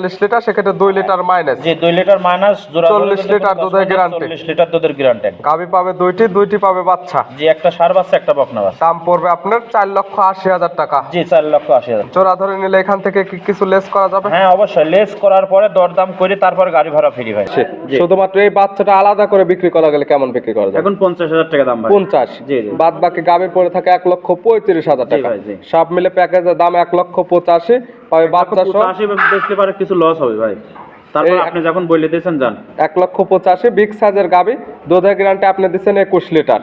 বিয়াল্লিশ লিটার সেক্ষেত্রে দুই লিটার মাইনাস জি দুই লিটার মাইনাস জোড়া 40 লিটার দুধের guarantee। চল্লিশ লিটার দুধের গ্যারান্টি গাবি পাবে দুইটি দুইটি পাবে বাচ্চা। জি একটা সার বাচ্চা একটা বকনা বাচ্চা। দাম পড়বে আপনার চার লক্ষ আশি হাজার টাকা। জি চার লক্ষ আশি হাজার জোড়া ধরে নিলে এখান থেকে কি কিছু লেস করা যাবে? হ্যাঁ অবশ্যই। লেস করার পরে দরদাম করে তারপর গাড়ি ভাড়া ফ্রি ভাই। জি। শুধুমাত্র এই বাচ্চাটা আলাদা করে বিক্রি করা গেলে কেমন বিক্রি করা যাবে? এখন পঞ্চাশ হাজার টাকা দাম ভাই। পঞ্চাশ। জি, জি। বাদ বাকি গাবির পরে থাকে এক লক্ষ পঁয়ত্রিশ হাজার জি টাকা। ভাই, জি। সব মিলে প্যাকেজের দাম এক লক্ষ পঁচাশি। পাবে বাচ্চা সহ পঁচাশি বেচলে পারে কিছু লস হবে ভাই। তারপর আপনি যখন বলে দিয়েছেন যান। এক লক্ষ পঁচাশি বিগ সাইজের গাবি। দুধের গ্যারান্টি আপনি দিচ্ছেন একুশ লিটার।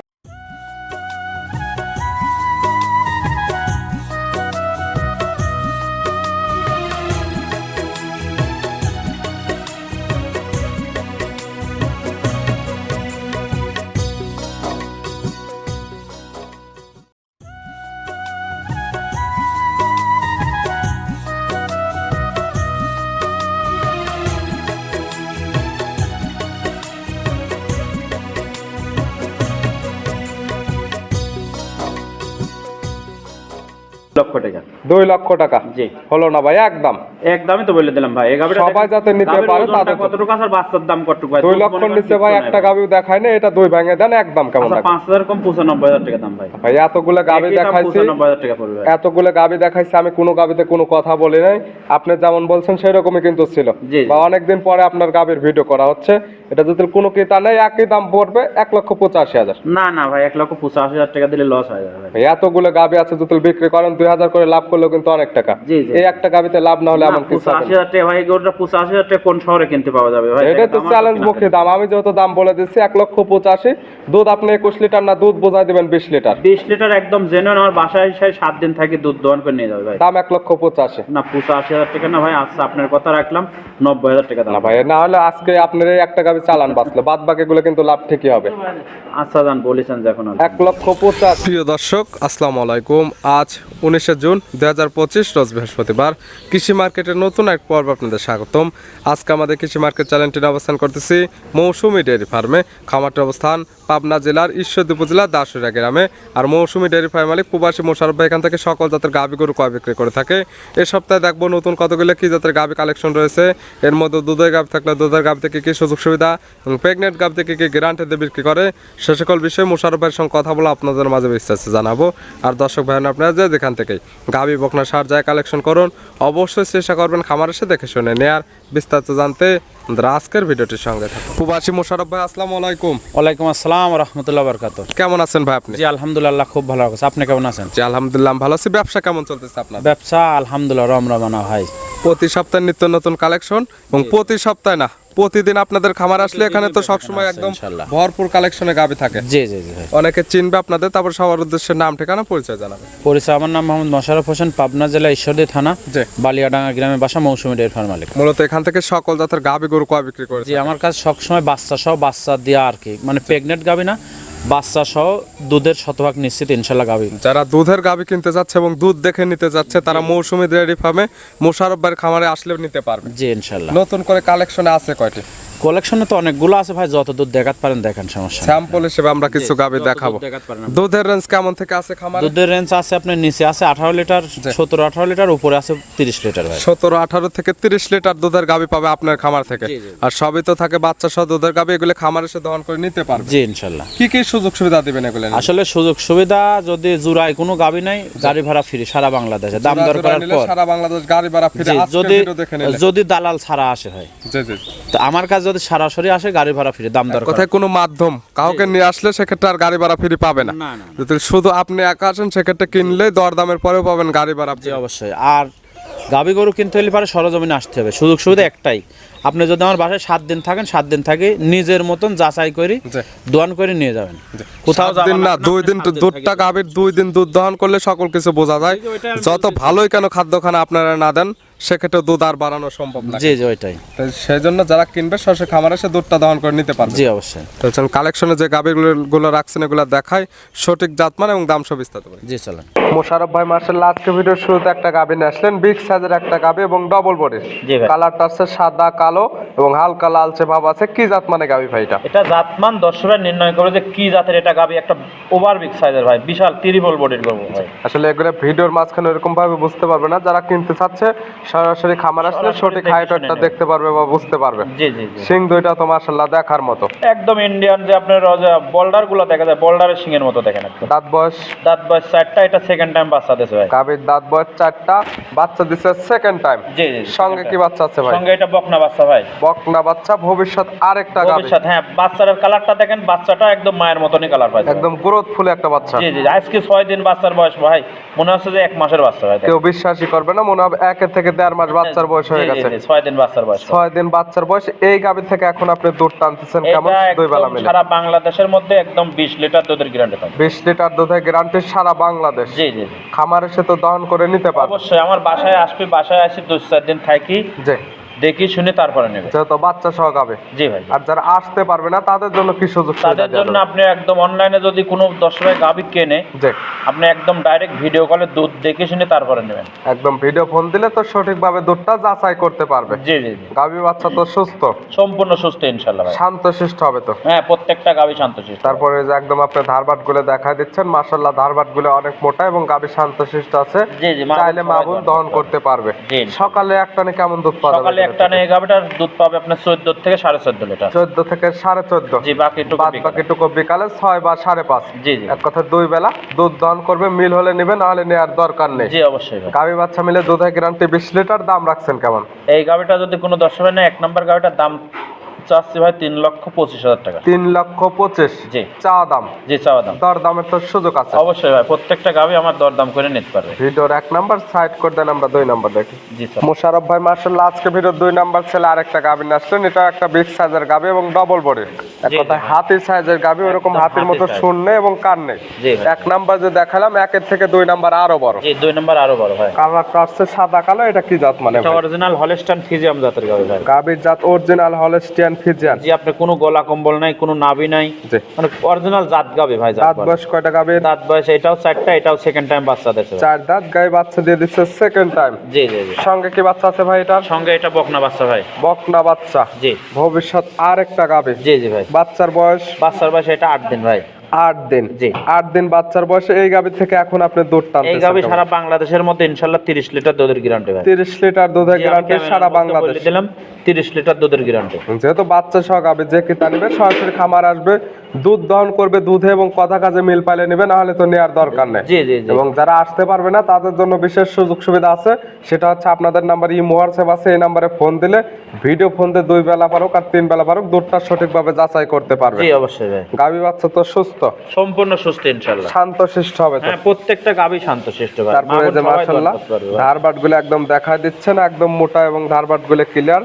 দুই লক্ষ টাকা। জি। হলো না ভাই একদম। একদমই তো বলে দিলাম ভাই গাবিটা সবাই যাতে নিতে পারে তাদের। কতটুকু আছে বাচ্চার দাম কতটুকু ভাই দুই লক্ষ নিচে ভাই একটা গাবি দেখায় না এটা দুই ভেঙে দেন একদম কেমন আচ্ছা লাগে পাঁচ হাজার কম পঁচানব্বই হাজার টাকা দাম ভাই। ভাই এতগুলো গাবি দেখাইছি টাকা পড়বে। এতগুলো গাবি দেখাইছি আমি কোনো গাবিতে কোনো কথা বলি নাই। আপনি যেমন বলছেন সেরকমই কিন্তু ছিল। বা অনেকদিন পরে আপনার গাবির ভিডিও করা হচ্ছে। এটা যদি কোনো ক্রেতা নেই একই দাম পড়বে এক লক্ষ পঁচাশি হাজার। না না ভাই এক লক্ষ পঁচাশি হাজার টাকা দিলে লস হয়ে যাবে এতগুলো গাবি আছে যদি বিক্রি করেন দুই হাজার করে লাভ করলেও কিন্তু অনেক টাকা। এই একটা গাবিতে লাভ না হলে এমন কিছু হবে পঁচাশি না। হাজার টাকা ভাই গরুটা পঁচাশি হাজার টাকা কোন শহরে কিনতে পাওয়া যাবে? ভাই এটা তো চ্যালেঞ্জ কিনা দাম আমি যেহেতু দাম বলে দিচ্ছি এক লক্ষ পঁচাশি। দুধ আপনি একুশ লিটার না দুধ বোঝাই দিবেন বিশ লিটার। বিশ লিটার একদম জেনুইন আমার বাসায় এসে সাত দিন থাকি দুধ দোয়ান করে নিয়ে যাবে ভাই। দাম এক লক্ষ পঁচাশি। না পঁচাশি হাজার টাকা না ভাই আচ্ছা আপনার কথা রাখলাম নব্বই হাজার টাকা দাম। ভাই না হলে আজকে আপনার এই একটা গাবি চালান বাঁচলে বাদ বাকিগুলো কিন্তু লাভ ঠিকই হবে। আচ্ছা বলেছেন এখন এক লক্ষ পঁচাশ। প্রিয় দর্শক আসসালামু আলাইকুম। আজ উনিশে জুন দুই হাজার পঁচিশ রোজ বৃহস্পতিবার। কৃষি মার্কেটের নতুন এক পর্ব আপনাদের স্বাগতম। আজকে আমাদের কৃষি মার্কেট চ্যানেলটির অবস্থান করতেছি মৌসুমি ডেয়ারি ফার্মে। খামারটির অবস্থান পাবনা জেলার ঈশ্বরদী উপজেলা দাসুরিয়া গ্রামে। আর মৌসুমি ডেয়ারি ফার্ম মালিক প্রবাসী মোশারফ ভাই এখান থেকে সকল জাতের গাভি গরু কয় বিক্রি করে থাকে। এ সপ্তাহে দেখব নতুন কতগুলো কী জাতের গাভি কালেকশন রয়েছে। এর মধ্যে দুধের গাভি থাকলে দুধের গাভি থেকে কী সুযোগ সুবিধা এবং প্রেগনেন্ট গাভি থেকে কী গ্যারান্টি দিয়ে বিক্রি করে, সে সকল বিষয়ে মোশারফ ভাইয়ের সঙ্গে কথা বলে আপনাদের মাঝে বিস্তারিত জানাব। আর দর্শক ভাই আপনারা যে যেখান থেকেই গাভি, বকনা, সার যায় কালেকশন করুন, অবশ্যই চেষ্টা করবেন খামার এসে দেখে শুনে নেয়ার। বিস্তারিত জানতে আমাদের আজকের ভিডিওটির সঙ্গে থাকুন। প্রবাসী মোশারফ ভাই আসসালামু আলাইকুম। ওয়ালাইকুম আসসালাম রহমতুল্লাহ বরকাত কেমন আছেন ভাই আপনি? জি আলহামদুলিল্লাহ খুব ভালো আছে। আপনি কেমন আছেন? জি আলহামদুলিল্লাহ ভালো আছি। ব্যবসা কেমন চলতেছে আপনার? ব্যবসা আলহামদুলিল্লাহ রমরমানা ভাই। প্রতি সপ্তাহে নিত্য নতুন কালেকশন এবং প্রতি সপ্তাহে না? প্রতিদিন আপনাদের খামার আসলে এখানে তো সবসময় একদম ভরপুর কালেকশনে গাবি থাকে। জি জি জি অনেকে চিনবে আপনাদের তারপর সবার উদ্দেশ্যে নাম ঠিকানা পরিচয় জানাবে পরিচয় আমার নাম মোহাম্মদ মোশারফ হোসেন পাবনা জেলা ঈশ্বরদী থানা জি। বালিয়াডাঙ্গা গ্রামে বাসা মৌসুমী ডেয়ারি ফার্ম মালিক। মূলত এখান থেকে সকল জাতের গাবি গরু কয় বিক্রি করে জি আমার কাছে সবসময় বাচ্চা সহ বাচ্চা দিয়ে আর কি মানে প্রেগনেন্ট গাবি না বাচ্চা সহ দুধের শতভাগ নিশ্চিত ইনশাল্লাহ গাবি। যারা দুধের গাবি কিনতে যাচ্ছে এবং দুধ দেখে নিতে যাচ্ছে তারা মৌসুমি ডেয়ারি ফার্মে মোশারফ ভাইয়ের খামারে আসলেও নিতে পারবে। জি ইনশাল্লাহ। নতুন করে কালেকশনে আছে কয়টি? কালেকশনে তো অনেকগুলো আছে ভাই যত দুধ দেখাতে পারেন দেখেন সমস্যা স্যাম্পল হিসেবে আমরা কিছু গাবি দেখাবো। দুধের রেঞ্জ কেমন থেকে আছে খামারে? দুধের রেঞ্জ আছে আপনার নিচে আছে আঠারো লিটার সতেরো আঠারো লিটার উপরে আছে তিরিশ লিটার ভাই। সতেরো আঠারো থেকে তিরিশ লিটার দুধের গাবি পাবে আপনার খামার থেকে। আর সবই তো থাকে বাচ্চা সহ দুধের গাবি এগুলো খামার এসে দহন করে নিতে পারবে। জি ইনশাল্লাহ। কি কি সুযোগ সুবিধা দিবেন এগুলো আসলে সুযোগ সুবিধা যদি জুরায় কোনো গাবি নাই গাড়ি ভাড়া ফ্রি সারা বাংলাদেশে। দাম দর করার পর। সারা বাংলাদেশ গাড়ি ভাড়া ফিরে যদি যদি দালাল ছাড়া আসে হয় জি জি তো আমার কাছে যদি সরাসরি আসে গাড়ি ভাড়া ফ্রি দাম দর। কোথায় কোনো মাধ্যম কাউকে নিয়ে আসলে সেক্ষেত্রে আর গাড়ি ভাড়া ফিরে পাবে না। যদি শুধু আপনি একা আসেন সেক্ষেত্রে কিনলে দরদামের পরেও পাবেন গাড়ি ভাড়া জি অবশ্যই। আর গাবি গরু কিনতে হলে পারে সরজমিনে আসতে হবে। সুযোগ সুবিধা একটাই। আপনি যদি আমার বাসায় সাত দিন থাকেন সাত দিন থাকে নিজের মতন যাচাই করি। দোয়ান করে নিয়ে যাবেন। কোথাও দিন না দুই দিন তো দুধটা গাভীর দুই দিন দুধ দহন করলে সকল কিছু বোঝা যায়। যত ভালোই কেন খাদ্যখানা আপনারা না দেন সেক্ষেত্রে দুধ আর বাড়ানো সম্ভব না। জি জি ওইটাই। সেই জন্য যারা কিনবে সরাসরি খামারে এসে দুধটা দহন করে নিতে পারবে। জি অবশ্যই। বলছেন কালেকশনে যে গাভীগুলো গুলো রাখছেন এগুলো দেখায় সঠিক জাতমান এবং দাম সব বিস্তারিত জি চলেন। মোশারফ ভাই মার্শাল্লাহ আজকে ভিডিওর শুরুতে একটা গাভী নিয়ে আসলেন। বিগ সাইজের একটা গাভী এবং ডবল বডির জি ভাই। কালারটা আছে সাদা কালো এবং হালকা লালচে ভাব আছে। কি জাত মানে গাভী ভাই এটা? জাতমান দর্শকরা নির্ণয় করে যে কি জাতের এটা গাবি একটা ওভার বিগ সাইজের ভাই। বিশাল তিরিবল বডির গরু ভাই। আসলে এগুলো ভিডিওর মাঝখানে এরকম ভাবে বুঝতে পারবে না। যারা কিনতে চাচ্ছে সরাসরি খামার আসলে সঠিক হাইটটা দেখতে পারবে বা বুঝতে পারবে। জি জি সিং দুইটা তো মাশাল্লাহ দেখার মতো। একদম ইন্ডিয়ান যে আপনার বোল্ডারগুলো দেখা যায় বোল্ডারের শিঙের মতো দেখেন একদম। দাঁত বয়স? দাঁত বয়স চারটা এটা সেকেন্ড টাইম বাচ্চা দিয়েছে ভাই। গাভীর দাঁত বয়স চারটা বাচ্চা দিচ্ছে সেকেন্ড টাইম জি জি সঙ্গে কি বাচ্চা আছে ভাই? সঙ্গে এটা বকনা বাচ্চা ভাই। বকনা বাচ্চা ভবিষ্যৎ আরেকটা গাভী। ভবিষ্যৎ হ্যাঁ বাচ্চার কালারটা দেখেন বাচ্চাটা একদম মায়ের মতনই কালার পাই একদম গ্রোথফুল একটা বাচ্চা। জি জি আজকে ছয় দিন বাচ্চার বয়স ভাই মনে হচ্ছে যে এক মাসের বাচ্চা ভাই। কেউ বিশ্বাসই করবে না মনে হবে একের থেকে দেড় মাস বাচ্চার বয়স হয়ে জি, জি, গেছে। ছয় দিন বাচ্চার বয়স। ছয় দিন বাচ্চার বয়স। এই গাভী থেকে এখন আপনি দুধ টানতেছেন কেমন? দুই বেলা মিলে। সারা বাংলাদেশের মধ্যে একদম বিশ লিটার দুধের গ্যারান্টি পাবেন বিশ লিটার দুধের গ্যারান্টি সারা বাংলাদেশ। জি জি জি। খামার এসে তো দহন করে নিতে পারবে। অবশ্যই আমার বাসায় আসবে বাসায় আসি দু চার দিন থাকি। যে দেখি শুনে তারপরে নেবে। যেহেতু বাচ্চা সহ গাবে জি ভাই আর যারা আসতে পারবে না তাদের জন্য কি সুযোগ তাদের জন্য আপনি একদম অনলাইনে যদি কোনো দর্শকের গাভি কেনে আপনি একদম ডাইরেক্ট ভিডিও কলে দুধ দেখে শুনে তারপরে নেবেন। একদম ভিডিও ফোন দিলে তো সঠিকভাবে দুধটা যাচাই করতে পারবে। জি জি গাভী বাচ্চা তো সুস্থ। সম্পূর্ণ সুস্থ ইনশাল্লাহ ভাই। শান্ত শিষ্ট হবে তো। হ্যাঁ প্রত্যেকটা গাভি শান্তশিষ্ট। তারপরে যে একদম আপনি ধারবাটগুলো দেখা দিচ্ছেন মাসাল্লাহ ধারবাটগুলো অনেক মোটা এবং গাভী শান্ত শিষ্ট আছে। জি জি চাইলে সবাই মা বোন দহন করতে পারবে। জি। সকালে একটানে কেমন দুধ পাওয়া সকালে একটা টানে গাভিটার দুধ পাবে আপনার চোদ্দ থেকে সাড়ে চোদ্দ লিটার। চোদ্দ থেকে সাড়ে চোদ্দ। জি বাকি একটু বাকি টুকু বিকালে ছয় বা সাড়ে পাঁচ। জি জি। এক কথা দুই বেলা দুধ দহন করবে মিল হলে নিবে না হলে নেওয়ার দরকার নেই। জি অবশ্যই ভাই। বাচ্চা মিলে দুধের গ্যারান্টি বিশ লিটার দাম রাখছেন কেমন? এই গাভিটা যদি কোনো হবে না এক নম্বর গাভিটার দাম চাচ্ছি ভাই তিন লক্ষ পঁচিশ হাজার টাকা। তিন লক্ষ পঁচিশ। জি। চা দাম? জি চাওয়া দাম। দর দামের তো সুযোগ আছে। অবশ্যই ভাই প্রত্যেকটা গাভি আমার দরদাম করে নিতে পারবে। ভিডিওর এক নাম্বার সাইড করে দেন আমরা দুই নাম্বার দেখি। জি স্যার। মোশারফ ভাই মার্শাল্লাহ আজকে ভিডিও দুই নাম্বার ছেলে আরেকটা গাভী নিয়ে এটা একটা বিগ সাইজের গাভী এবং ডবল বডির এক কথায় হাতির সাইজের গাভী ওরকম হাতির মতো। শূন্য এবং কান নেই। এক নাম্বার যে দেখালাম একের থেকে দুই নাম্বার আরও বড়। জি দুই নম্বর আরও বড় ভাই। কালারটা আসছে সাদা কালো এটা কি জাত মানে অরিজিনাল হলেস্টান ফিজিয়াম জাতের গাভি ভাই। গাভীর জাত অরিজিনাল হলস্টিয়ান ফিজিয়ান জি আপনি কোনো গলা কম্বল নাই কোনো নাভি নাই। মানে অরিজিনাল জাত গাবে ভাই দাঁত বয়স। কয়টা গাবে? দাঁত বয়স এটাও চারটা এটাও সেকেন্ড টাইম বাচ্চা দিয়েছে। চার দাঁত গায়ে বাচ্চা দিয়ে দিচ্ছে সেকেন্ড টাইম জি জি জি। সঙ্গে কি বাচ্চা আছে ভাই এটার? সঙ্গে এটা বকনা বাচ্চা ভাই। বকনা বাচ্চা। জি। ভবিষ্যৎ আর একটা গাবে। জি জি ভাই। বাচ্চার বয়স? বাচ্চার বয়স এটা আট দিন ভাই। আট দিন। জি। আট দিন বাচ্চার বয়সে এই গাভী থেকে এখন আপনি দুধ এই গাভি সারা বাংলাদেশের মধ্যে ইনশাল্লাহ তিরিশ লিটার দুধের গ্যারান্টি ভাই। তিরিশ লিটার দুধের গ্যারান্টি সারা বাংলাদেশ বলে দিলাম তিরিশ লিটার দুধের গ্যারান্টি যেহেতু বাচ্চা সহ গাভী যে কি টানবে সরাসরি খামার আসবে দুধ দহন করবে দুধে এবং কথা কাজে মিল পাইলে নিবে না হলে তো নেওয়ার দরকার নেই। জি জি জি। এবং যারা আসতে পারবে না তাদের জন্য বিশেষ সুযোগ সুবিধা আছে। সেটা হচ্ছে আপনাদের নাম্বার ই হোয়াটসঅ্যাপ আছে এই নাম্বারে ফোন দিলে ভিডিও ফোন দিয়ে দুই বেলা পারুক আর তিন বেলা পারুক দুধটা সঠিকভাবে যাচাই করতে পারবে। জি অবশ্যই ভাই। গাভী বাচ্চা তো সুস্থ। সম্পূর্ণ সুস্থ ইনশাল্লাহ। শান্ত শিষ্ট হবে হ্যাঁ প্রত্যেকটা গাভি শান্ত শিষ্ট ভাই। তারপরে যে সবাই মাশাল্লাহ দরকার পারবে ভাই। ধারবাটগুলো একদম দেখা দিচ্ছেন একদম মোটা এবং ধারবাটগুলো ক্লিয়ার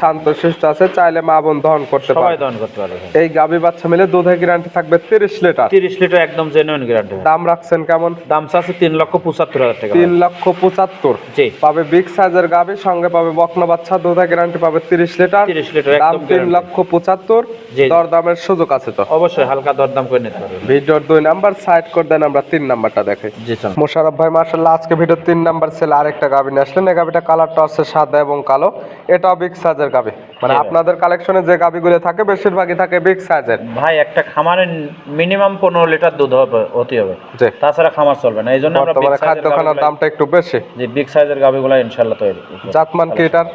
শান্ত শিষ্ট আছে চাইলে মা বোন দহন করতে সবাই পারে দহন করতে পারবে। এই গাভী বাচ্চা মিলে গ্যারান্টি থাকবে তিরিশ লিটার। তিরিশ লিটার একদম জেনুইন গ্যারান্টি দাম রাখছেন কেমন? দাম চাচ্ছে তিন লক্ষ পঁচাত্তর হাজার টাকা। তিন লক্ষ পঁচাত্তর। জি। পাবে বিগ সাইজের গাভী সঙ্গে পাবে বকনা বাচ্চা দুধের গ্যারান্টি পাবে তিরিশ লিটার। 30 লিটার একদম তিন guarantee। লক্ষ পঁচাত্তর। জি। দর সুযোগ আছে তো? অবশ্যই হালকা দরদাম করে নিতে পারবে ভিডিওর দুই নাম্বার সাইড করে দেন আমরা তিন নাম্বারটা দেখে। জি স্যার মোশারফ ভাই মার্শাল্লাহ আজকে ভিডিও তিন নাম্বার ছেলে আরেকটা গাভী নিয়ে আসলেন। এই গাভীটা কালারটা হচ্ছে সাদা এবং কালো। এটাও বিগ সাইজের গাভী। মানে আপনাদের কালেকশনে যে গাভীগুলো থাকে বেশিরভাগই থাকে বিগ সাইজের ভাই একটা খামারে মিনিমাম পনেরো লিটার দুধ হবে অতি হবে। তাছাড়া খামার চলবে না। এই জন্য আমরা খাদ্য খানার দামটা একটু বেশি। যে বিগ সাইজের গাভিগুলো ইনশাল্লাহ তৈরি। জাতমান কি এটার?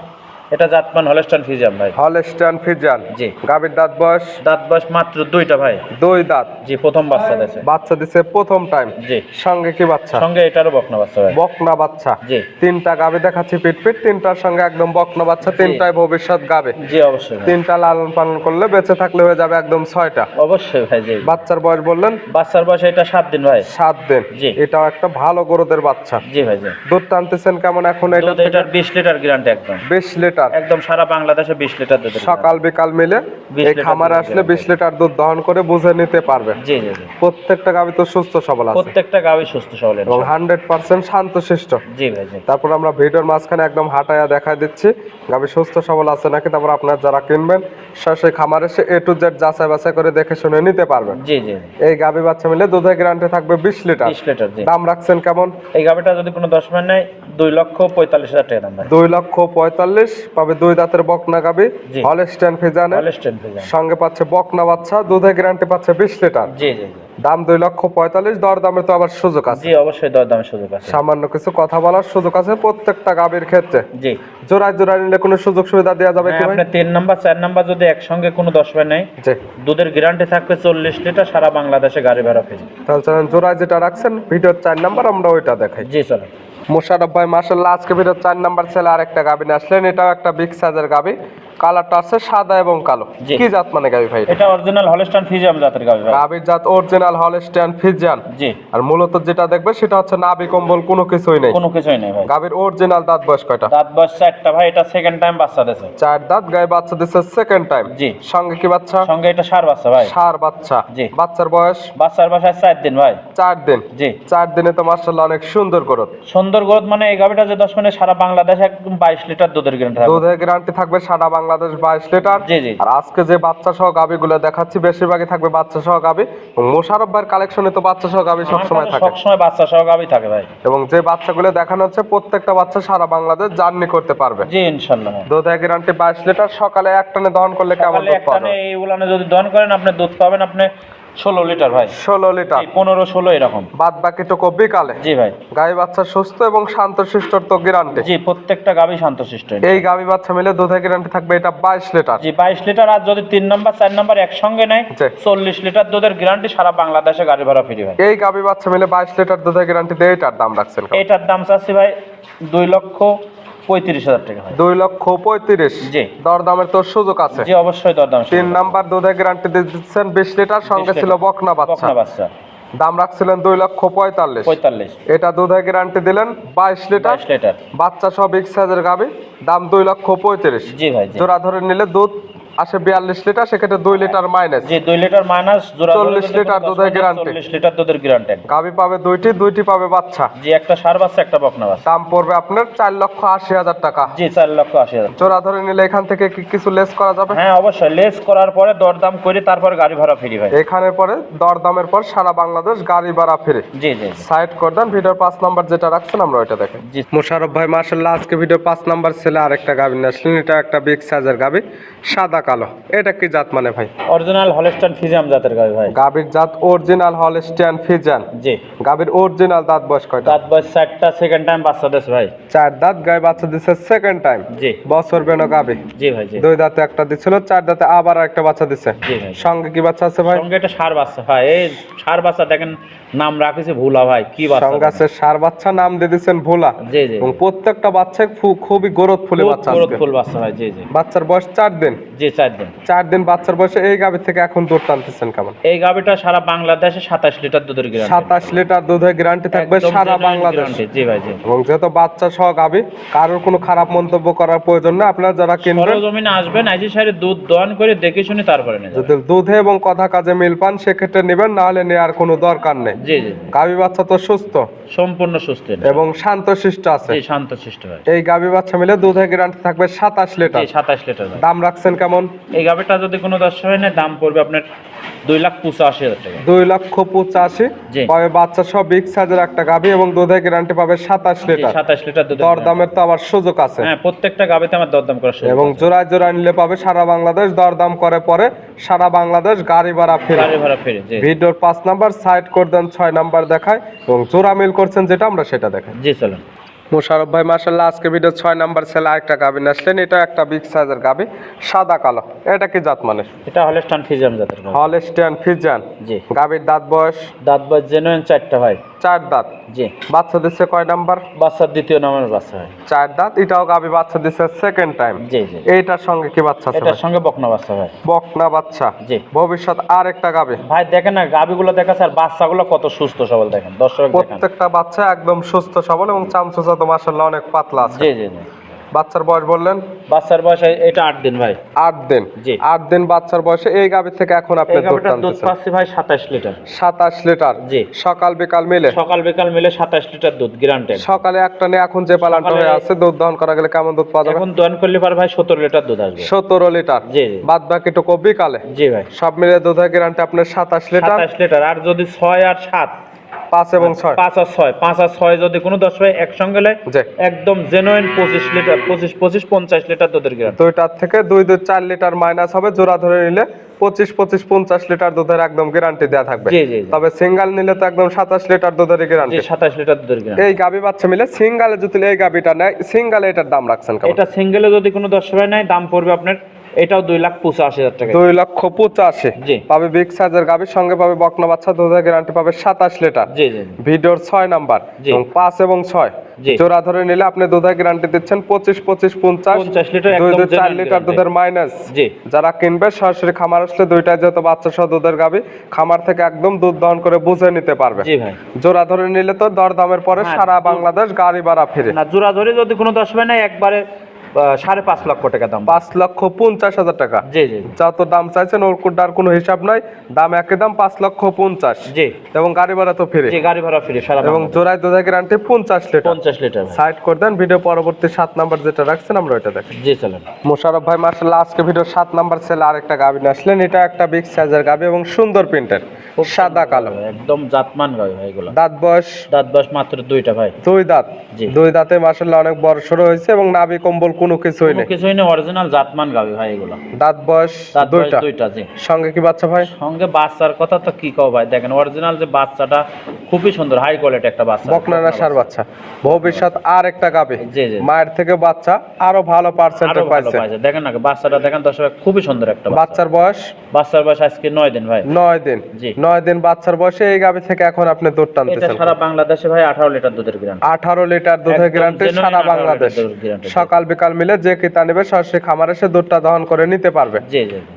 এটা জাতমান হলস্টান ফিজিয়াম ভাই। হলস্টান ফিজান জি। গাভীর দাঁত বয়স? দাঁত বয়স মাত্র দুইটা ভাই। দুই দাঁত। জি প্রথম বাচ্চা দিয়েছে বাচ্চা দিছে প্রথম টাইম। জি। সঙ্গে কি বাচ্চা? সঙ্গে এটারও বকনা বাচ্চা ভাই। বকনা বাচ্চা। জি। তিনটা গাভী দেখাচ্ছি পিট পিট তিনটার সঙ্গে একদম বকনা বাচ্চা তিনটায় ভবিষ্যৎ গাবে জি অবশ্যই তিনটা লালন পালন করলে বেঁচে থাকলে হয়ে যাবে একদম ছয়টা। অবশ্যই ভাই জি। বাচ্চার বয়স বললেন? বাচ্চার বয়স এটা সাত দিন ভাই। সাত দিন। জি। এটাও একটা ভালো গরুদের বাচ্চা। জি ভাই জি। দুধ টানতেছেন কেমন এখন? এটা এটার বিশ লিটার গ্যারান্টি একদম। বিশ লিটার একদম সারা বাংলাদেশে বিশ লিটার দুধ সকাল বিকাল মিলে এই লিটার খামারে আসলে। বিশ লিটার দুধ দহন করে বুঝে নিতে পারবে। জি জি প্রত্যেকটা গাভী তো সুস্থ সবল আছে। প্রত্যেকটা গাভি সুস্থ সবল এবং হান্ড্রেড পার্সেন্ট শান্তশিষ্ট। জি ভাই জি। তারপর আমরা ভিডিওর মাঝখানে একদম হাঁটায়া দেখা দিচ্ছি। গাভী সুস্থ সবল আছে নাকি? তারপর আপনার যারা কিনবেন সেই খামার এসে এ টু জেড যাচাই বাছাই করে দেখে শুনে নিতে পারবেন। জি জি। এই গাভী বাচ্চা মিলে দুধের গ্যারান্টি থাকবে বিশ লিটার। বিশ লিটার জি। দাম রাখছেন কেমন? এই গাভিটা যদি কোনো দশ মিনিট নেয় দুই লক্ষ পঁয়তাল্লিশ হাজার টাকা দাম দুই লক্ষ পঁয়তাল্লিশ পাবে দুই দাঁতের বকনা গাবি। হলস্টেন ফিজানে হলস্টেন সঙ্গে পাচ্ছে বকনা বাচ্চা দুধের গ্যারান্টি পাচ্ছে বিশ লিটার। জি জি দাম দুই লক্ষ পঁয়তাল্লিশ দর দামের তো আবার সুযোগ আছে। জি অবশ্যই দর সুযোগ আছে। সামান্য কিছু কথা বলার সুযোগ আছে প্রত্যেকটা গাবির ক্ষেত্রে। জি। জোড়ায় জোড়ায় নিলে কোনো সুযোগ সুবিধা দেওয়া যাবে কি হ্যাঁ, ভাই? তিন নাম্বার চার নাম্বার যদি একসঙ্গে কোনো দশ ভাই নেই দুধের গ্যারান্টি থাকবে চল্লিশ লিটার সারা বাংলাদেশে গাড়ি ভাড়া ফ্রি। তাহলে চলেন জোড়ায় যেটা রাখছেন ভিডিওর চার নাম্বার আমরা ওইটা দেখাই। জি চলো মোশারফ ভাই মার্শাল্লাহ আজকে ভিডিও চার নাম্বার ছেলে আরেকটা গাবি নিয়ে আসলেন। এটাও একটা বিগ সাইজের গাবি। কালারটা আছে সাদা এবং কালো। কি জাত মানে গাবি ভাই এটা? অরিজিনাল ফিজিয়াম জাতের ভাই। গাবির জাত অরিজিনাল হলস্টিয়ান ফিজিয়ান জি। আর মূলত যেটা দেখবে সেটা হচ্ছে নাবি কম্বল কোনো কিছুই নেই। কোনো কিছুই নেই ভাই। গাবির অরিজিনাল দাঁত বয়স কয়টা? দাঁত বয়স চারটা ভাই এটা সেকেন্ড টাইম বাচ্চা দিয়েছে চার দাঁত গায়ে বাচ্চা সেকেন্ড টাইম জি। সঙ্গে কি বাচ্চা? সঙ্গে এটা সার বাচ্চা ভাই। সার বাচ্চা। জি। বাচ্চার বয়স? বাচ্চার বাসায় চার দিন ভাই। চার দিন। জি। চার দিনে তো মার্শাল্লাহ অনেক সুন্দর গ্রোথ। সুন্দর গ্রোথ মানে এই গাভিটা যে দশ মানে সারা বাংলাদেশে একদম বাইশ লিটার দুধের গ্যারান্টি থাকবে। দুধের গ্যারান্টি থাকবে সারা বাংলাদেশ বাইশ লিটার। আর আজকে যে বাচ্চা সহ গাবি গুলো দেখাচ্ছি বেশিরভাগই থাকবে বাচ্চা সহ গাবি মোশারফ ভাইয়ের কালেকশনে তো বাচ্চা সহ গাবি সবসময় থাকে। সবসময় বাচ্চা সহ গাভি থাকে ভাই। এবং যে বাচ্চাগুলো দেখানো হচ্ছে প্রত্যেকটা বাচ্চা সারা বাংলাদেশ জার্নি করতে পারবে। জি ইনশাল্লাহ দুধ এক গ্যারান্টি বাইশ লিটার সকালে এক টানে দহন করলে কেমন দুধ পাবেন এই উলানে যদি দহন করেন আপনি দুধ পাবেন আপনি ষোলো লিটার ভাই। ষোলো লিটার। পনেরো ষোলো এরকম। বাদ বাকিটুকু বিকালে জি ভাই। গাই বাচ্চা সুস্থ এবং শান্ত শিষ্টর তো গ্যারান্টি জি প্রত্যেকটা গাভি শান্তশিষ্ট এই গাবি বাচ্চা মিলে দুধের গ্যারান্টি থাকবে এটা বাইশ লিটার। জি বাইশ লিটার আর যদি তিন নম্বর চার নম্বর একসঙ্গে নেয় চল্লিশ লিটার দুধের গ্যারান্টি সারা বাংলাদেশে গাড়ি ভাড়া ফ্রি ভাই। এই গাবি বাচ্চা মিলে বাইশ লিটার দুধের গ্যারান্টি দিয়ে এটার দাম রাখছেন এটার দাম চাচ্ছি ভাই দুই লক্ষ পঁয়ত্রিশ হাজার টাকা দুই লক্ষ পঁয়ত্রিশ। জি। দরদামের তো সুযোগ আছে। জি অবশ্যই দরদাম তিন নাম্বার দুধে গ্যারান্টি দিচ্ছেন বিশ লিটার সঙ্গে ছিল বকনা বাচ্চা। বাচ্চা। দাম রাখছিলেন দুই লক্ষ পঁয়তাল্লিশ। পঁয়তাল্লিশ। এটা দুধের গ্যারান্টি দিলেন বাইশ লিটার। লিটার। বাচ্চা সব এক্সাইজের সাইজের গাবি। দাম দুই লক্ষ পঁয়ত্রিশ। জি ভাই জোড়া ধরে নিলে দুধ আসে বিয়াল্লিশ লিটার সেক্ষেত্রে দুই লিটার মাইনাস জি দুই লিটার মাইনাস 40 লিটার দুধের guarantee। চল্লিশ লিটার দুধের গ্যারান্টি গাবি পাবে দুইটি দুইটি পাবে বাচ্চা। জি একটা সার বাচ্চা একটা বকনা বাচ্চা। দাম পড়বে আপনার চার লক্ষ আশি হাজার টাকা। জি চার লক্ষ আশি হাজার। জোড়া ধরে নিলে এখান থেকে কি কিছু লেস করা যাবে? হ্যাঁ অবশ্যই। লেস করার পরে দরদাম করে তারপর গাড়ি ভাড়া ফ্রি ভাই। এখানে পরে দর দামের পর সারা বাংলাদেশ গাড়ি ভাড়া ফিরে। জি জি জি। সাইড করে দেন ভিডিওর পাঁচ নাম্বার যেটা রাখছেন আমরা ওইটা দেখেন। জি। মোশারফ ভাই মার্শাল্লাহ আজকে ভিডিও পাঁচ নাম্বার ছেলে আরেকটা গাবি নিয়ে আসলেন এটা একটা বিগ সাইজের গাবি সাদা কালো। এটা কি জাত মানে ভাই? অরিজিনাল হলস্টান ফিজিয়াম জাতের গাড়ি ভাই। গাবির জাত অরিজিনাল হলস্টিয়ান ফিজান জি। গাবির অরিজিনাল দাঁত বয়স কয়টা? দাঁত বয়স চারটা সেকেন্ড টাইম বাচ্চা দেশ ভাই। চার দাঁত গায়ে বাচ্চা দিচ্ছে সেকেন্ড টাইম জি। বছর বেনো গাবি। জি ভাই জি। দুই দাঁতে একটা দিছিল চার দাঁতে আবার একটা বাচ্চা দিছে। জি ভাই। সঙ্গে কি বাচ্চা আছে ভাই? সঙ্গে একটা সার বাচ্চা ভাই। এই সার বাচ্চা দেখেন নাম রাখিছে ভুলা ভাই কি বাচ্চা সঙ্গে আছে সার বাচ্চা নাম দিয়ে দিচ্ছেন ভোলা। জি জি। এবং প্রত্যেকটা বাচ্চা খুবই গরত ফুলে বাচ্চা আজকে। ফুল বাচ্চা ভাই জি জি। বাচ্চার বয়স চার দিন। জি চার দিন। চার দিন বাচ্চার বয়সে এই গাভি থেকে এখন দুধ টানতেছেন কেমন? এই গাভিটা সারা বাংলাদেশে সাতাশ লিটার দুধের গ্যারান্টি সাতাশ লিটার দুধের গ্যারান্টি থাকবে সারা বাংলাদেশ। জি ভাই জি। এবং যেহেতু বাচ্চা সহ গাভি কারোর কোনো খারাপ মন্তব্য করার প্রয়োজন নেই। আপনারা যারা কিনবেন সরজমিনে আসবেন আইজি দুধ দহন করে দেখে শুনে তারপরে যদি দুধে এবং কথা কাজে মিল পান সেক্ষেত্রে নেবেন না হলে নেওয়ার কোনো দরকার নেই। জি জি গাভি বাচ্চা তো সুস্থ। সম্পূর্ণ সুস্থ এবং শান্ত শিষ্ট আছে। জি এই গাভি বাচ্চা মিলে দুধের গ্যারান্টি থাকবে সাতাশ লিটার। সাতাশ লিটার দাম রাখছেন কেমন? এই গাভিটা যদি কোনো দশ হয় না দাম পড়বে আপনার দুই লাখ পঁচাশি হাজার টাকা। দুই লক্ষ পঁচাশি? পাবে বাচ্চা সহ বিগ সাইজের একটা গাভি এবং দুধের গ্যারান্টি পাবে সাতাশ লিটার। সাতাশ লিটার দুধ দর দামের তো আবার সুযোগ আছে। হ্যাঁ প্রত্যেকটা গাভিতে আমার দরদাম করা শুরু এবং জোড়ায় জোড়ায় নিলে পাবে সারা বাংলাদেশ দরদাম করে পরে সারা বাংলাদেশ গাড়ি ভাড়া ফিরে। গাড়ি ভাড়া ফিরে জি ভিডিওর পাঁচ নাম্বার সাইড করে দেন ছয় নাম্বার দেখায় এবং জোড়া মিল করছেন যেটা আমরা সেটা দেখাই। জি চলুন। মোশারফ ভাই মার্শাল্লাহ আজকে ভিডিও ছয় নাম্বার সেল আরেকটা গাভিন আসলেন এটা একটা বিগ সাইজের গাবি সাদা কালো। এটা কি জাত মানে? এটা হলস্টান ফিজান জাতের হলস্টান ফিজান জি। গাবির দাঁত বয়স? দাঁত বয়স জেনুইন চারটা ভাই। চার দাঁত। জি। বাচ্চা দিচ্ছে কয় নাম্বার? বাচ্চার দ্বিতীয় নাম্বার বাচ্চা হয়। চার দাঁত এটাও গাবি বাচ্চা দিচ্ছে সেকেন্ড টাইম জি জি। এইটার সঙ্গে কি বাচ্চা আছে এটার সঙ্গে বকনা বাচ্চা ভাই বকনা বাচ্চা। জি। ভবিষ্যৎ আর একটা গাবি। ভাই দেখেন না গাবিগুলো দেখা আর বাচ্চাগুলো কত সুস্থ সবল দেখেন। দর্শক প্রত্যেকটা বাচ্চা একদম সুস্থ সবল এবং চামচুচা তো মাসাল্লাহ অনেক পাতলা আছে। জি জি জি। বাচ্চার বয়স বললেন? বাচ্চার বয়স এটা আট দিন ভাই। আট দিন? জি। আট দিন বাচ্চার বয়সে এই গাভি থেকে এখন আপনি দুধ দুধ পাচ্ছি ভাই সাতাশ লিটার। সাতাশ লিটার? জি। সকাল বিকাল মিলে? সকাল বিকাল মিলে সাতাশ লিটার দুধ গ্যারান্টেড সকালে একটা নিয়ে এখন যে পালানটা হয়ে আছে দুধ দহন করা গেলে কেমন দুধ পাওয়া যাবে? এখন দোয়ান করলে পারে ভাই সতেরো লিটার দুধ আসবে। সতেরো লিটার? জি বাদ বাকিটুকু বিকালে? জি ভাই। সব মিলে দুধের গ্যারান্টি আপনার সাতাশ লিটার? সাতাশ লিটার আর যদি ছয় আর সাত পাঁচ এবং ছয়। পাঁচ আর ছয়। পাঁচ আর ছয় যদি কোনো দশ হয় একসঙ্গে একদম জেনুইন পঁচিশ লিটার পঁচিশ পঁচিশ পঞ্চাশ লিটার দুধের গ্রাম দুইটার থেকে দুই দুই চার লিটার মাইনাস হবে জোড়া ধরে নিলে পঁচিশ পঁচিশ পঞ্চাশ লিটার দুধের একদম গ্যারান্টি দেওয়া থাকবে। তবে সিঙ্গেল নিলে তো একদম সাতাশ লিটার দুধের গ্যারান্টি সাতাশ লিটার দুধের গ্রাম এই গাবি বাচ্চা মিলে সিঙ্গালে যদি এই গাবিটা নেয় সিঙ্গালে এটার দাম রাখছেন এটা সিঙ্গেলে যদি কোনো দশ হয় নেয় দাম পড়বে আপনার এটাও দুই লাখ পঁচাশি হাজার টাকা। দুই লক্ষ পঁচাশি। জি। পাবে বিগ সাইজের গাবির সঙ্গে পাবে বকনা বাচ্চা দুধের গ্যারান্টি পাবে সাতাশ লিটার। জি জি জি। ভিডিওর ছয় নাম্বার এবং পাঁচ এবং ছয়। জোড়া ধরে নিলে আপনি দুধের গ্যারান্টি দিচ্ছেন পঁচিশ পঁচিশ পঞ্চাশ। দুই দুই চার লিটার দুধের মাইনাস যারা কিনবে সরাসরি খামার আসলে দুইটা যেহেতু বাচ্চা সহ দুধের গাবি খামার থেকে একদম দুধ দহন করে বুঝে নিতে পারবে। জোড়া ধরে নিলে তো দর দামের পরে হ্যাঁ, সারা বাংলাদেশ গাড়ি ভাড়া ফিরে। না জোড়া ধরে যদি কোনো দশ নেয় একবারে সাড়ে পাঁচ লক্ষ টাকা দাম। পাঁচ লক্ষ পঞ্চাশ হাজার টাকা। জি জি। যত দাম চাইছেন ওর কোটার কোনো হিসাব নাই। দাম দাম পাঁচ লক্ষ পঞ্চাশ। জি। এবং গাড়ি ভাড়া তো ফিরে জি গাড়ি ভাড়া ফ্রি সারা এবং জোড়ায় গ্যারান্টি পঞ্চাশ লিটার পঞ্চাশ লিটার সাইড করে দেন ভিডিও পরবর্তী সাত নাম্বার যেটা রাখছেন আমরা দেখেন। জি চলেন। মোশারফ ভাই মার্শাল্লাহ আজকে ভিডিও সাত নাম্বার সেলে আরেকটা গাবি আসলেন। এটা একটা বিগ সাইজের গাবি এবং সুন্দর প্রিন্টের সাদা কালো। একদম জাতমান ভাই এগুলো। দাঁত বয়স? দাঁত বয়স মাত্র দুইটা ভাই। দুই দাঁত। দুই দাঁতে মার্শাল্লাহ অনেক বড় সড়ো হয়েছে এবং নাভি কম্বল কোনো কিছুই কোনো নেই কিছুই না অরিজিনাল জাতমান গাবি ভাই এগুলো। দাঁত বয়স দুইটা? দুইটা জি। সঙ্গে কি বাচ্চা ভাই? সঙ্গে বাচ্চার কথা তো কি কও ভাই দেখেন অরিজিনাল যে বাচ্চাটা খুবই সুন্দর হাই কোয়ালিটি একটা বাচ্চা। বকনা না সার বাচ্চা। ভবিষ্যৎ আর একটা গাবি। জি জি। মায়ের থেকে বাচ্চা আরও ভালো পার্সেন্টে পাইছে। দেখেন না বাচ্চাটা দেখেন দর্শক খুবই সুন্দর একটা বাচ্চার বয়স? বাচ্চার বয়স আজকে নয় দিন ভাই। নয় দিন। জি। নয় দিন বাচ্চার বয়সে এই গাবি থেকে এখন আপনি দুধ এটা সারা বাংলাদেশে ভাই আঠারো লিটার দুধের গ্রাম আঠারো লিটার দুধের গ্যারান্টি সারা বাংলাদেশ। সকাল বিকাল মিলে যে কিতা নেবে সরাসরি খামারে সে দুধটা দহন করে নিতে পারবে জি জি জি।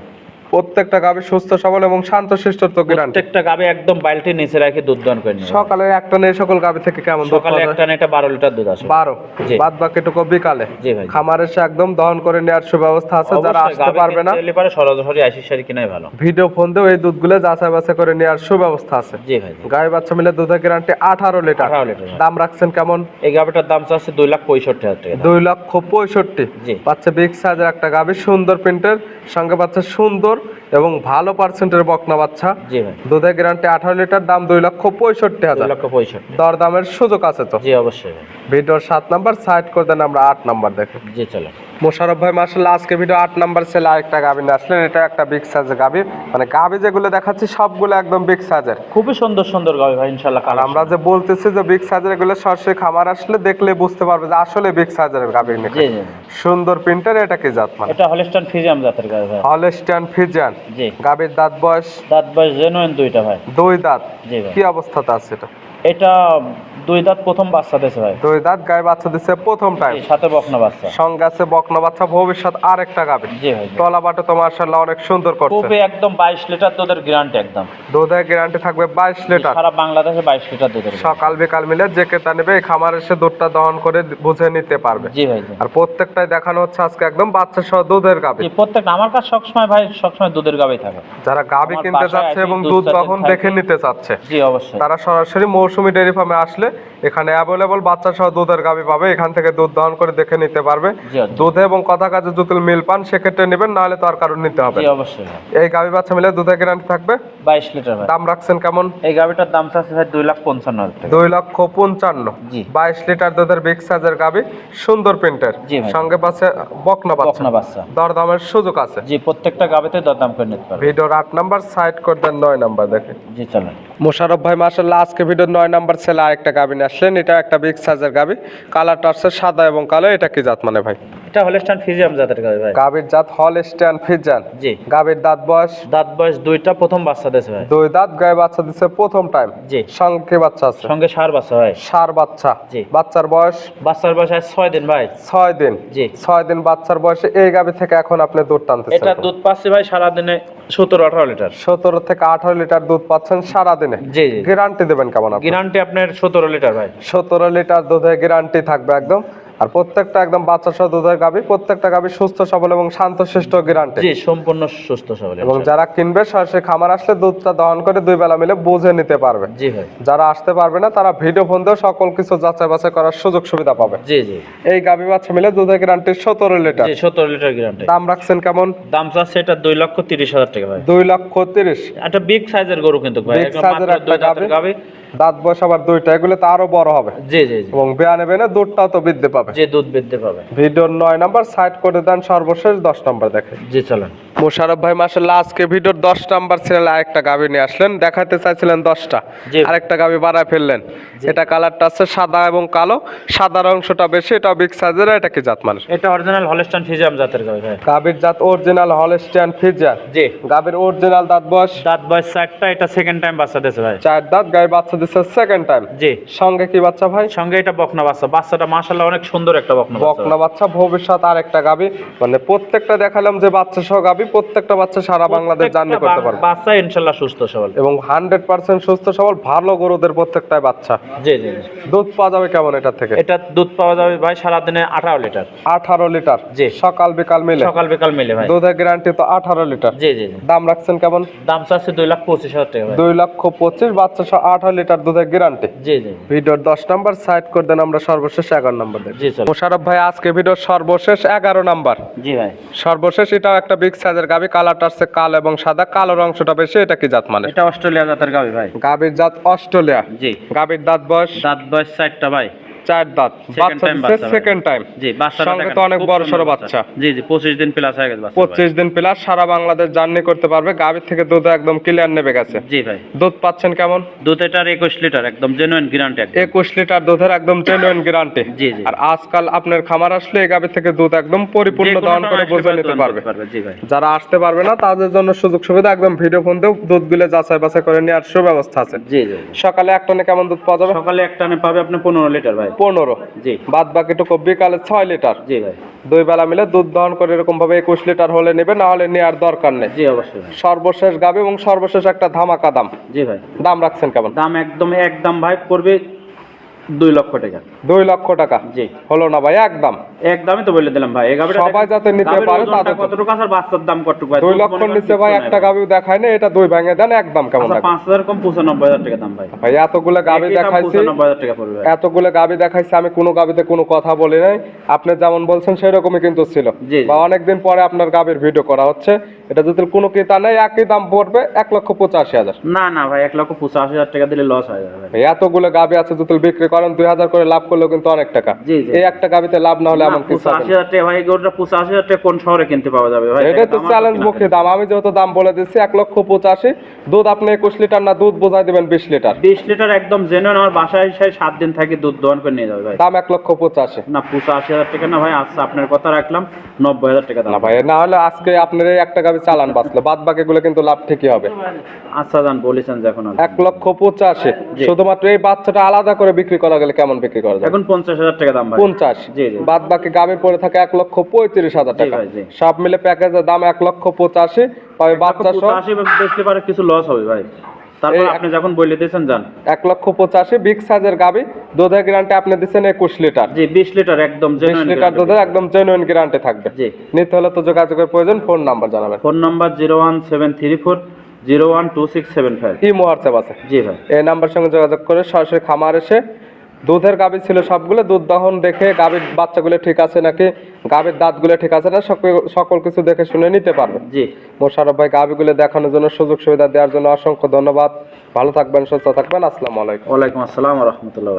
প্রত্যেকটা গাবি সুস্থ সবল এবং শান্ত শিষ্ট তো গ্যারান্টি প্রত্যেকটা গাবে একদম বালতি নিচে রেখে দুধ দান করে সকালে একটা নেই সকল গাবি থেকে কেমন দুধ সকালে পাওয়া যায়? একটা না এটা বারো লিটার দুধ আসে। বারো। জি। বাদ বাকিটুকু বিকালে। জি ভাই। খামার এসে একদম দহন করে নেওয়ার সুব্যবস্থা আছে যারা আসতে পারবে না। এলে পরে সরাসরি আশিস শাড়ি কিনাই ভালো। ভিডিও ফোন দিয়ে এই দুধগুলো যাচাই বাছাই করে নেওয়ার সুব্যবস্থা আছে। জি ভাই। গায়ে বাচ্চা মিলে দুধের গ্যারান্টি আঠারো লিটার। আঠারো লিটার দাম রাখছেন কেমন? এই গাভিটার দাম চাচ্ছে দুই লাখ পঁয়ষট্টি হাজার টাকা। দাম। দুই লক্ষ পঁয়ষট্টি। জি। বাচ্চা বিগ সাইজের একটা গাভি সুন্দর প্রিন্টের সঙ্গে বাচ্চা সুন্দর এবং ভালো পার্সেন্টের বকনা বাচ্চা। জি ভাই। দুধের গ্যারান্টি আঠারো লিটার দাম দুই লক্ষ পঁয়ষট্টি হাজার। লক্ষ পঁয়ষট্টি। দর দামের সুযোগ আছে তো? জি অবশ্যই ভিডিওর সাত নাম্বার সাইড করে দেন আমরা আট নাম্বার দেখি জি চলো মোশারফ ভাই মার্শাল্লাহ আজকে ভিডিও আট নাম্বার সেলে আরেকটা গাভি নিয়ে আসলেন। এটা একটা বিগ সাইজের গাভি মানে গাভি যেগুলো দেখাচ্ছি সবগুলো একদম বিগ সাইজের খুবই সুন্দর সুন্দর গাভি ভাই ইনশাল্লাহ আর আমরা যে বলতেছি যে বিগ সাইজের এগুলো সরাসরি খামার আসলে দেখলে বুঝতে পারবে যে আসলে বিগ সাইজের গাভি। সুন্দর প্রিন্টার এটা কি জাত মানে? এটা হলিস্টান ফিজিয়াম জাতের গাভি ভাই। হলস্টাইন ফিজিয়ান জি। গাভীর দাঁত বয়স? দাঁত বয়স জেনুইন দুইটা ভাই। দুই দাঁত। জি ভাই। কি অবস্থাতে আছে এটা? এটা দুই দাঁত প্রথম বাচ্চা দিয়েছে ভাই। দুই দাঁত গায়ে বাচ্চা দিচ্ছে প্রথম টাইম সাথে বকনা বাচ্চা। সঙ্গে আছে বকনা বাচ্চা ভবিষ্যৎ আর একটা গাভী জি ভাই। তলা বাটো তো মার্শাল্লাহ অনেক সুন্দর করছে। খুবই একদম বাইশ লিটার দুধের গ্যারান্টি একদম। দুধের গ্যারান্টি থাকবে বাইশ লিটার। সারা বাংলাদেশে বাইশ লিটার দুধের সকাল বিকাল মিলে যে কেতা নেবে এই খামার এসে দুধটা দহন করে বুঝে নিতে পারবে। জি ভাই আর প্রত্যেকটাই দেখানো হচ্ছে আজকে একদম বাচ্চা সহ দুধের গাভী জি প্রত্যেকটা। আমার কাছে সবসময় ভাই সবসময় দুধের গাভি থাকে। যারা গাভী আমার কিনতে বাসায় চাচ্ছে এবং দুধ দহন দেখে নিতে চাচ্ছে জি অবশ্যই। তারা সরাসরি মৌসুমী ডেয়ারি ফার্মে আসলে এখানে অ্যাভেলেবল বাচ্চা সহ দুধের গাভী পাবে। এখান থেকে দুধ দহন করে দেখে নিতে পারবে। দুধে এবং কথা কাজে যদি মিল পান সেক্ষেত্রে নেবেন নাহলে তো আর কারণ নিতে হবে অবশ্যই এই গাভী বাচ্চা মিলে দুধের গ্যারান্টি থাকবে। বাইশ লিটার দাম রাখছেন কেমন? এই গাভিটার দাম চাচ্ছে ভাই দুই লাখ পঞ্চান্ন দুই লক্ষ পঞ্চান্ন। বাইশ লিটার দুধের বিগ সাইজের গাভী সুন্দর প্রিন্টের সঙ্গে পাচ্ছে বকনা বকনা বাচ্চা। দর দামের সুযোগ আছে। জি প্রত্যেকটা গাভিতে দরদাম করে নিতে পারবে। ভিডিওর আট নাম্বার সাইড করে দেন নয় নাম্বার দেখে। জি চলেন। মোশারফ ভাই মার্শাল্লাহ আজকে ভিডিওর নয় নাম্বার ছেলে আরেকটা গাভী নিয়ে আসলেন, এটা একটা বিগ সাইজের গাবি। কালারটা আসছে সাদা এবং কালো, এটা কি জাত মানে ভাই? এটা হলিস্টান ফিজিয়াম জাতের গাভি ভাই। গাভীর জাত হল স্ট্যান্ড জি। গাভীর দাঁত বয়স? দাঁত বয়স দুইটা প্রথম বাচ্চা দিয়েছে ভাই। দুই দাঁত গায়ে বাচ্চা দিচ্ছে প্রথম টাইম জি। সঙ্গে বাচ্চা আছে। সঙ্গে সার বাচ্চা ভাই সার বাচ্চা। জি। বাচ্চার বয়স? বাচ্চার বয়স আজ ছয় দিন ভাই। ছয় দিন। জি। ছয় দিন বাচ্চার বয়সে এই গাভী থেকে এখন আপনি দুধ এটা দুধ পাচ্ছি ভাই সারাদিনে সতেরো আঠারো লিটার। সতেরো থেকে আঠারো লিটার দুধ পাচ্ছেন সারা দিনে জি। গ্যারান্টি দেবেন কেমন আপনি গ্যারান্টি আপনার সতেরো লিটার ভাই। সতেরো লিটার দুধে গ্যারান্টি থাকবে একদম। আর প্রত্যেকটা একদম বাচ্চা সহ দুধের গাভী প্রত্যেকটা গাভী সুস্থ সবল এবং শান্তশিষ্ট গ্যারান্টি জি সম্পূর্ণ সুস্থ সবল এবং যারা কিনবে সরাসরি খামার আসলে দুধটা দহন করে দুই বেলা মিলে বুঝে নিতে পারবে। জি ভাই। যারা আসতে পারবে না তারা ভিডিও ফোন দিয়েও সকল কিছু যাচাই বাছাই করার সুযোগ সুবিধা পাবে। জি জি। এই গাভী বাচ্চা মিলে দুধের গ্যারান্টি সতেরো লিটার। জি সত্তর লিটার গ্যারান্টি দাম রাখছেন কেমন? দাম চাচ্ছে এটা দুই লক্ষ তিরিশ হাজার টাকা ভাই। দুই লক্ষ তিরিশ। একটা বিগ সাইজের গরু কিন্তু ভাই। Size মাত্র একটা গাভী। গাভী দাঁত বয়স আবার দুইটা এগুলো তো আরও বড় হবে। জি জি জি। এবং বেয়া নেবে না দুধটাও তো বৃদ্ধি পাবে। যে দুধ বৃদ্ধি পাবে। ভিডিওর নয় নাম্বার সাইড করে দেন সর্বশেষ দশ নাম্বার দেখে। জি চলেন। মোশারফ ভাই মাসাল্লাহ আজকে ভিডিওর দশ নাম্বার সিরিয়ালে আরেকটা গাভি নিয়ে আসলেন। দেখাতে চাইছিলেন দশটা। আরেকটা গাভি বাড়ায় ফেললেন। এটা কালারটা আছে সাদা এবং কালো। সাদার অংশটা বেশি এটা বিগ সাইজের এটা কি জাত মানুষ? এটা অরিজিনাল হলস্টাইন ফিজিয়াম জাতের গাভী ভাই। গাভীর জাত অরিজিনাল হলস্টিয়ান ফিজার জি। গাভীর অরিজিনাল দাঁত বয়স? দাঁত বয়স চারটা এটা সেকেন্ড টাইম বাচ্চা দিয়েছে ভাই। চার দাঁত গায়ে বাচ্চা দিচ্ছে সেকেন্ড টাইম জি। সঙ্গে কি বাচ্চা ভাই? সঙ্গে এটা বকনা বাচ্চা। বাচ্চাটা মাশাআল্লাহ অনেক সুন্দর একটা বকনা বকনা বাচ্চা ভবিষ্যৎ আর একটা গাবি। মানে প্রত্যেকটা দেখালাম যে বাচ্চা সহ গাবি প্রত্যেকটা বাচ্চা সারা বাংলাদেশ জার্নি করতে পারবে। বাচ্চা ইনশাআল্লাহ সুস্থ সবল। এবং হান্ড্রেড পার্সেন্ট সুস্থ সবল ভালো গরুদের প্রত্যেকটাই বাচ্চা। জি জি। দুধ পাওয়া যাবে কেমন এটা থেকে? এটা দুধ পাওয়া যাবে ভাই সারাদিনে আঠারো লিটার। আঠারো লিটার। জি। সকাল বিকাল মিলে? সকাল বিকাল মিলে ভাই। দুধের গ্যারান্টি তো আঠারো লিটার। জি জি দাম রাখছেন কেমন? দাম চাচ্ছে দুই লাখ পঁচিশ হাজার টাকা ভাই। দুই লক্ষ পঁচিশ বাচ্চা সহ আঠারো লিটার দুধের গ্যারান্টি জি জি ভিডিওর দশ নাম্বার সাইড করে দেন আমরা সর্বশেষ এগারো নাম্বার দেখি জি স্যার মোশারফ ভাই আজকে ভিডিওর সর্বশেষ এগারো নাম্বার। জি ভাই। সর্বশেষ এটাও একটা বিগ সাইজের গাবি কালারটা আছে কালো এবং সাদা। কালোর অংশটা বেশি এটা কি জাত মানে? এটা অস্ট্রেলিয়া জাতের গাবি ভাই। গাবির জাত অস্ট্রেলিয়া। জি। গাবির দাঁত বয়স? দাঁত বয়স টা ভাই। চার দাঁত। বাচ্চা। সেকেন্ড টাইম জি বাচ্চাটা সঙ্গে তো অনেক বড় বাচ্চা। জি জি পঁচিশ দিন প্লাস হয়ে গেছে। পঁচিশ দিন প্লাস সারা বাংলাদেশ জার্নি করতে পারবে। থেকে দুধ একদম ক্লিয়ার নেবে গেছে। জি ভাই। দুধ পাচ্ছেন কেমন? দুধ এটার একুশ লিটার একদম জেনুইন গ্যারান্টি একদম। একুশ লিটার দুধের একদম জেনুইন গ্যারান্টি জি, জি। আর আজকাল আপনার খামার আসলে এই গাবি থেকে দুধ একদম পরিপূর্ণ দহন করে বুঝে নিতে পারবে। জি ভাই। যারা আসতে পারবে না তাদের জন্য সুযোগ সুবিধা একদম ভিডিও ফোন দিয়েও দুধগুলো যাচাই বাছাই করে নেওয়ার সুব্যবস্থা আছে। জি জি। সকালে এক টনে কেমন দুধ পাওয়া যাবে? সকালে এক টানে পাবে আপনি পনেরো লিটার ভাই। পনেরো। জি। বাদ বাকিটুকু বিকালে ছয় লিটার। জি ভাই। দুই বেলা মিলে দুধ দহন করে এরকম ভাবে একুশ লিটার হলে নেবে না হলে নেওয়ার দরকার নেই। জি অবশ্যই সর্বশেষ গাবে এবং সর্বশেষ একটা ধামাকা দাম। জি ভাই। দাম রাখছেন কেমন? দাম একদম একদম ভাই করবে দুই লক্ষ টাকা। দুই লক্ষ টাকা? জি। হলো না ভাই একদম একদমই তো বলে দিলাম ভাই। এই গাভীটা সবাই যাতে নিতে পারে তাদের। কতটুকু আছে বাচ্চার দাম কতটুকু ভাই দুই লক্ষ নিচে ভাই একটা গাবি দেখায় না এটা দুই ভেঙে দেন একদম কেমন আচ্ছা লাগে পাঁচ হাজার কম পঁচানব্বই হাজার টাকা দাম ভাই। ভাই এতগুলো গাবি দেখাইছি পঁচানব্বই হাজার টাকা পড়বে। এতগুলো গাবি দেখাইছি আমি কোনো গাবিতে কোনো কথা বলি নাই। আপনি যেমন বলছেন সেরকমই কিন্তু ছিল। বা অনেকদিন পরে আপনার গাবির ভিডিও করা হচ্ছে। এটা যদি কোনো ক্রেতা নেই একই দাম পড়বে এক লক্ষ পঁচাশি হাজার। না না ভাই এক লক্ষ পঁচাশি হাজার টাকা দিলে লস হয়ে যাবে। এতগুলো গাবি আছে যদি বিক্রি করেন দুই হাজার করে লাভ করলেও কিন্তু অনেক টাকা। এই একটা গাবিতে লাভ না হলে এমন কিছু হবে পঁচাশি না। হাজার টাকা ভাই গরুটা পঁচাশি হাজার টাকা কোন শহরে কিনতে পাওয়া যাবে ভাই? এটাই তো চ্যালেঞ্জ কিনা দাম। আমি যেহেতু দাম বলে দিচ্ছি এক লক্ষ পঁচাশি। দুধ আপনি একুশ লিটার না দুধ বোঝাই দিবেন বিশ লিটার। বিশ লিটার একদম জেনুইন আমার বাসায় এসে সাত দিন থাকি দুধ দোয়ান করে নিয়ে যাবে ভাই। দাম এক লক্ষ পঁচাশি। না পঁচাশি হাজার টাকা না ভাই আচ্ছা আপনার কথা রাখলাম নব্বই হাজার টাকা দাম। না ভাই না হলে আজকে আপনার চালান বাঁচলো। বাদ বাকিগুলো কিন্তু লাভ ঠিকই হবে। আচ্ছা বলেছেন এক লক্ষ পঁচাশি। শুধুমাত্র এই বাচ্চাটা আলাদা করে বিক্রি করা গেলে কেমন বিক্রি করা যাবে? এখন পঞ্চাশ হাজার টাকা দাম পঞ্চাশ। জি। বাদ বাকি গাবির পরে থাকে এক লক্ষ পঁয়ত্রিশ হাজার টাকা। সব মিলে প্যাকেজের দাম এক লক্ষ পঁচাশি তবে বাচ্চা সহ পারে কিছু লস হবে ভাই। তারপর আপনি যখন বলে দিয়েছেন যান। এক লক্ষ পঁচাশি বিগ সাইজের গাবি দুধের গ্যারান্টি আপনি দিচ্ছেন একুশ লিটার। জি বিশ লিটার একদম বিশ লিটার দুধের একদম জেনুইন গ্যারান্টি থাকবে। জি। নিতে হলে তো যোগাযোগের প্রয়োজন ফোন নাম্বার জানাবেন। Phone number zero one seven three four zero one two six seven five imo WhatsApp আছে। জি ভাই। এই নাম্বার সঙ্গে যোগাযোগ করে সরাসরি খামার এসে দুধের গাভী ছিল সবগুলো দুধ দহন দেখে গাভীর বাচ্চাগুলো ঠিক আছে নাকি গাভীর দাঁতগুলো ঠিক আছে না সকল কিছু দেখে শুনে নিতে পারবেন জি। মোশারফ ভাই গাভীগুলো দেখানোর জন্য সুযোগ সুবিধা দেওয়ার জন্য অসংখ্য ধন্যবাদ। ভালো থাকবেন সুস্থ থাকবেন আসসালামু আলাইকুম। ওয়ালাইকুম আসসালাম রহমতুল্লাহ